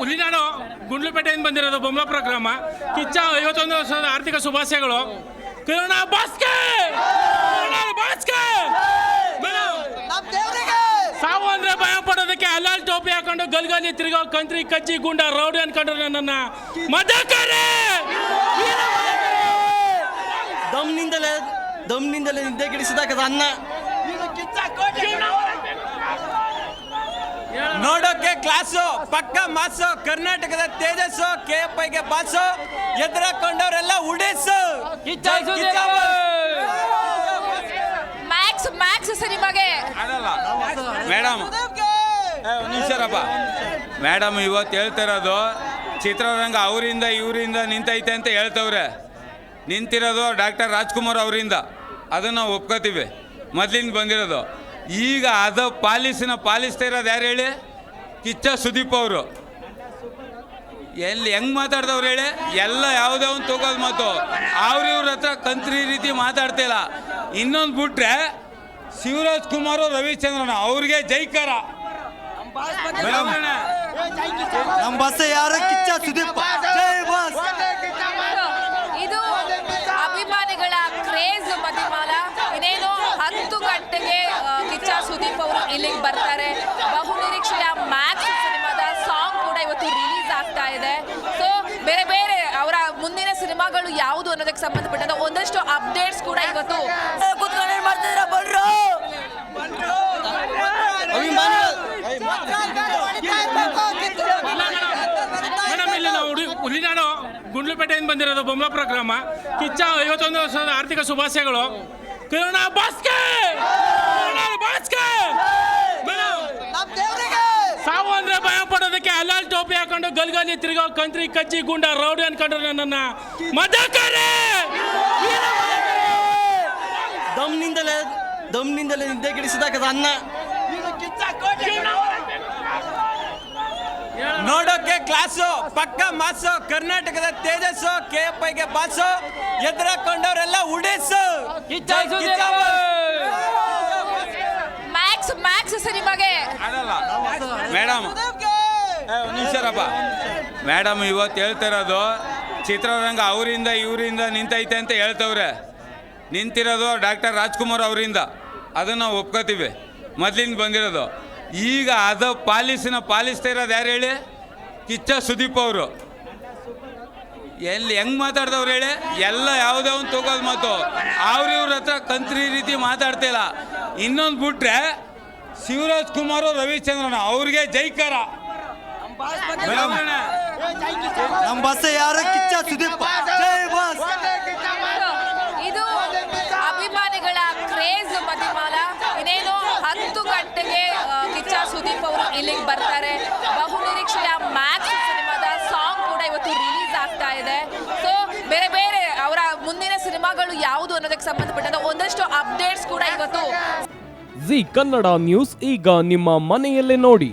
ಗುಂಡ್ಲುಪೇಟೆಯಿಂದ ಬಂದಿರೋದು ಬೊಮ್ಮಲಾಪುರ ಗ್ರಾಮ. ಕಿಚ್ಚ ಐವತ್ತೊಂದು ವರ್ಷದ ಆರ್ಥಿಕ ಶುಭಾಶಯಗಳು. ಕಿರಣ ಬಾಸ್ಕೆ! ಬಾಸ್ಕೆ! ಸಾವು ಅಂದ್ರೆ ಭಯ ಪಡೋದಕ್ಕೆ ಅಲ್ಲಾಲ್ ಟೋಪಿ ಹಾಕೊಂಡು ಗಲ್ಗಲಿ ತಿರುಗೋ ಕಂತ್ರಿ ಕಚ್ಚಿ ಗುಂಡ ರೌಡಿ ಅನ್ಕೊಂಡ್ರು ನನ್ನನ್ನ ಮದಕರೆ! ದಮ್ನಿಂದಲೇ ದಮ್ನಿಂದಲೇ ನಿದ್ದೆ ಗಿಡಿಸಿದಾಗ ಅನ್ನ. ನೋಡೋಕೆ ಕ್ಲಾಸು ಪಕ್ಕ ಮಾಸು ಕರ್ನಾಟಕದ ತೇಜಸ್ಸು ಕೆ ಎಫ್ ಐಗೆ ಬಾಸು ಎದುರಾಕೊಂಡವರೆಲ್ಲ ಉಡಿಸು. ಮ್ಯಾಕ್ಸ್ ಮ್ಯಾಕ್ಸ್ ಸಿನಿಮಾಗೆ ಮೇಡಮ್ ನಿಮಿಷರಪ್ಪ ಮೇಡಮ್ ಇವತ್ತು ಹೇಳ್ತಿರೋದು ಚಿತ್ರರಂಗ ಅವರಿಂದ ಇವರಿಂದ ನಿಂತೈತೆ ಅಂತ ಹೇಳ್ತವ್ರೆ. ನಿಂತಿರೋದು ಡಾಕ್ಟರ್ ರಾಜ್ಕುಮಾರ್ ಅವರಿಂದ. ಅದನ್ನು ನಾವು ಒಪ್ಕೋತೀವಿ. ಮೊದಲಿಂದ ಬಂದಿರೋದು. ಈಗ ಅದ ಪಾಲಿಸಿನ ಪಾಲಿಸ್ತಾ ಇರೋದು ಯಾರು ಹೇಳಿ? ಕಿಚ್ಚ ಸುದೀಪ್ ಅವರು. ಎಲ್ಲಿ ಹೆಂಗ್ ಮಾತಾಡ್ದವ್ರು ಹೇಳಿ? ಎಲ್ಲ ಯಾವುದೇ ಒಂದು ತಗೋದು ಮಾತು. ಅವ್ರ ಇವ್ರ ಹತ್ರ ಕಂತ್ರಿ ರೀತಿ ಮಾತಾಡ್ತಿಲ್ಲ ಇನ್ನೊಂದು ಬಿಟ್ರೆ ಶಿವರಾಜ್ ಕುಮಾರ್ ರವಿಚಂದ್ರನ ಅವ್ರಿಗೆ ಜೈಕಾರ. ನಮ್ಮ ಬಸ್ ಯಾರು? ಕಿಚ್ಚ ಸುದೀಪ್. ಜೈ ಬಾಸ್. ಯಾವುದು ಅನ್ನೋದಕ್ಕೆ ಸಂಬಂಧಪಟ್ಟಂತ ಒಂದಷ್ಟು ಅಪ್ಡೇಟ್ಸ್ ಕೂಡ ಇವತ್ತು ಹುಲಿನಾಡು ಗುಂಡ್ಲುಪೇಟೆಯಿಂದ ಬಂದಿರೋದು ಬೊಮ್ಮಲಾಪುರ ಗ್ರಾಮ. ಕಿಚ್ಚ ಐವತ್ತೊಂದು ವರ್ಷದ ಆರ್ಥಿಕ ಶುಭಾಶಯಗಳು. ಕಿರಣ ಬಾಸ್ಕೆ ಬಾಸ್ಕೆ ಮೇಡಮ್, ಸಾವು ಅಂದ್ರೆ ಭಯ ಪಡೋದಕ್ಕೆ ಅಲ್ಲಾಲ್ ಟೋಪಿ ಹಾಕೊಂಡು ಗಲ್ಗಲಿ ತಿರುಗೋ ಕಂತ್ರಿ ಕಚ್ಚಿ ಗುಂಡ ರೌಡಿ ಅನ್ಕೊಂಡ್ರೆ ನನ್ನನ್ನ ಮದಕರೆ ದಮ್ನಿಂದಲೇ ದಮ್ನಿಂದಲೇ ನಿದ್ದೆ ಗಿಡಿಸಿದಾಗ ಅನ್ನ. ನೋಡೋಕೆ ಕ್ಲಾಸು ಪಕ್ಕ ಮಾಸು ಕರ್ನಾಟಕದ ತೇಜಸ್ಸು ಕೆ ಎಫ್ ಐಗೆ ಬಾಸು ಎದುರಾಕೊಂಡವರೆಲ್ಲ ಉಡಿಸು ಮ್ಯಾಕ್ಸ್ ಮ್ಯಾಕ್ಸ್ ನಿಮಗೆ. ಮೇಡಮ್ ಒಂದು ಮೇಡಮ್ ಇವತ್ತು ಹೇಳ್ತಿರೋದು ಚಿತ್ರರಂಗ ಅವರಿಂದ, ಇವರಿಂದ ನಿಂತೈತೆ ಅಂತ ಹೇಳ್ತವ್ರೆ. ನಿಂತಿರೋದು ಡಾಕ್ಟರ್ ರಾಜ್ಕುಮಾರ್ ಅವರಿಂದ. ಅದನ್ನು ನಾವು ಒಪ್ಕೋತೀವಿ. ಮೊದಲಿಂದ ಬಂದಿರೋದು. ಈಗ ಅದು ಪಾಲಿಸಿನ ಪಾಲಿಸ್ತಾ ಇರೋದು ಯಾರು ಹೇಳಿ? ಕಿಚ್ಚ ಸುದೀಪ್ ಅವರು. ಎಲ್ಲಿ ಹೆಂಗ್ ಮಾತಾಡ್ದವ್ರು ಹೇಳಿ? ಎಲ್ಲ ಯಾವುದೇ ಒಂದು ತಗೋದು ಮಾತು. ಅವ್ರ ಇವ್ರ ಹತ್ರ ಕಂತ್ರಿ ರೀತಿ ಮಾತಾಡ್ತಿಲ್ಲ ಇನ್ನೊಂದು ಬಿಟ್ರೆ ಶಿವರಾಜ್ ಕುಮಾರ್ ರವಿಚಂದ್ರನ ಅವ್ರಿಗೆ ಜೈಕಾರ. ನಮ್ಮ ಬಸ್ ಯಾರ? ಕಿಚ್ಚ ಸುದೀಪ್. ಜೈ ಬಾಸ್. ಇದು ಅಭಿಮಾನಿಗಳ ಕ್ರೇಜ್ ಮದಿಮಾಲ. ಇನ್ನೇನು ಹತ್ತು ಗಂಟೆಗೆ ಕಿಚ್ಚ ಸುದೀಪ್ ಅವರು ಇಲ್ಲಿಗೆ ಬರ್ತಾರೆ. ಬಹು ನಿರೀಕ್ಷೆಯ ಮ್ಯಾಕ್ಸ್ ಸಿನಿಮಾದ ಸಾಂಗ್ ಕೂಡ ಇವತ್ತು ರಿಲೀಸ್ ಆಗ್ತಾ ಇದೆ. ಸೊ ಬೇರೆ ಬೇರೆ ಅವರ ಮುಂದಿನ ಸಿನಿಮಾಗಳು ಯಾವುದು ಅನ್ನೋದಕ್ಕೆ ಸಂಬಂಧಪಟ್ಟಂತ ಒಂದಷ್ಟು ಅಪ್ಡೇಟ್ಸ್ ಕೂಡ ಇವತ್ತು. ಜಿ ಕನ್ನಡ ನ್ಯೂಸ್ ಈಗ ನಿಮ್ಮ ಮನೆಯಲ್ಲೇ ನೋಡಿ.